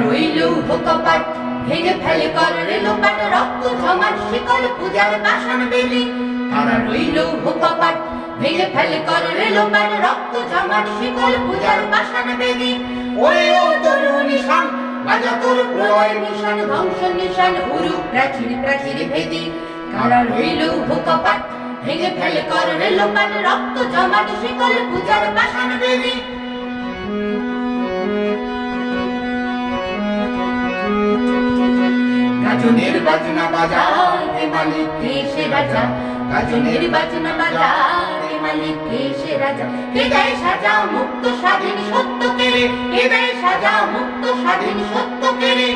রইল কপাট ভেঙে ফেলে কর রেলোপাট রক্ত জমাট শিকল পূজার বাসন বেলি তারা রইল কপাট ভেঙে ফেলে কর রেলোপাট রক্ত জমাট শিকল পূজার বাসন বেলি ওরে ও তোর নিশান বাজা তোর প্রলয় নিশান, ধ্বংস নিশান, উরু প্রাচীর প্রাচীর ভেদি তারা রইল কপাট ভেঙে ফেলে কর রেলোপাট রক্ত জমাট শিকল পূজার বাসন বেলি গাজনের বাজনা বাজা রে মালিক কে সে রাজা? গাজনের বাজনা বাজা রে মালিক কে সে রাজা? কে দেয় সাজা মুক্ত স্বাধীন সত্য কে রে কে দেয় সাজা মুক্ত স্বাধীন সত্য কেড়ে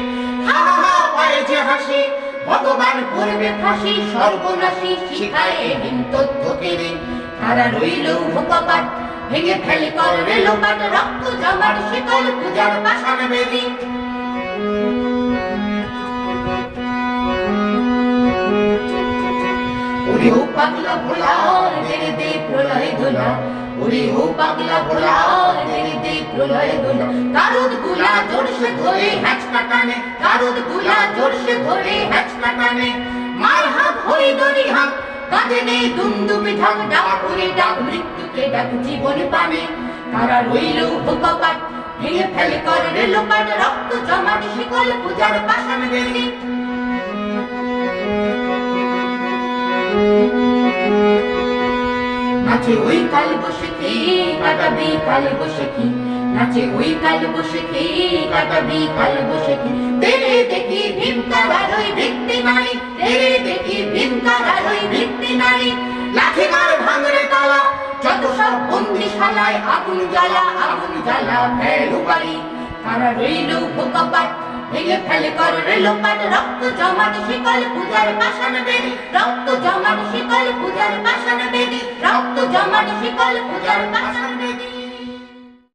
হা হা হা, পায়ে যে হাসি, ভগবান করবে ফাঁসি, সর্বনাশী শিখায় হীন তথ্য রে। তারা রইল ভোকাপাট ভেঙে ফেলে কর রেলোপাট রক্ত জমাট শিকল পূজার পাষাণ বেদি। ওরে ও পাগলা ভোলা দেরে দে প্রলয় দোলা ওরে ও পাগলা ভোলা দেরে দে প্রলয় দোলা কারুদগুলা জোরসে ধরে হ্যাচ কাটানে কারুদগুলা জোরসে ধরে হ্যাচ কাটানে মার হাত হই দড়ি হাত, কাঁধে নেই দুমদুমি ঢাক, ডাক করে ডাক, মৃত্যুকে ডাক জীবন পানে। তারা রইল উপকপাট ভেঙে ফেলে করে রেলোপাট রক্ত জমাট শিকল পূজার পাশান বেলি নাচে ওই কাল বসে কি কাটাবি, কাল বসে কি? নাচে ওই কাল বসে কি কাটাবি, কাল বসে কি? তেরে দেখি ভীম কারার ওই ভিত্তি নারী তেরে দেখি ভীম কারার ওই ভিত্তি নারী লাঠি মার ভাঙরে তালা, যত সব বন্দিশালায় আগুন জ্বালা আগুন জ্বালা ফেলু বাড়ি তারা রইল ভোকাপাট ভেঙে ফেলে কর রেলোপাট রক্ত জমাট, শিকল পূজার পাষাণ বেদি রক্ত জমাট, শিকল পূজার পাষাণ বেদি রক্ত জমাট, শিকল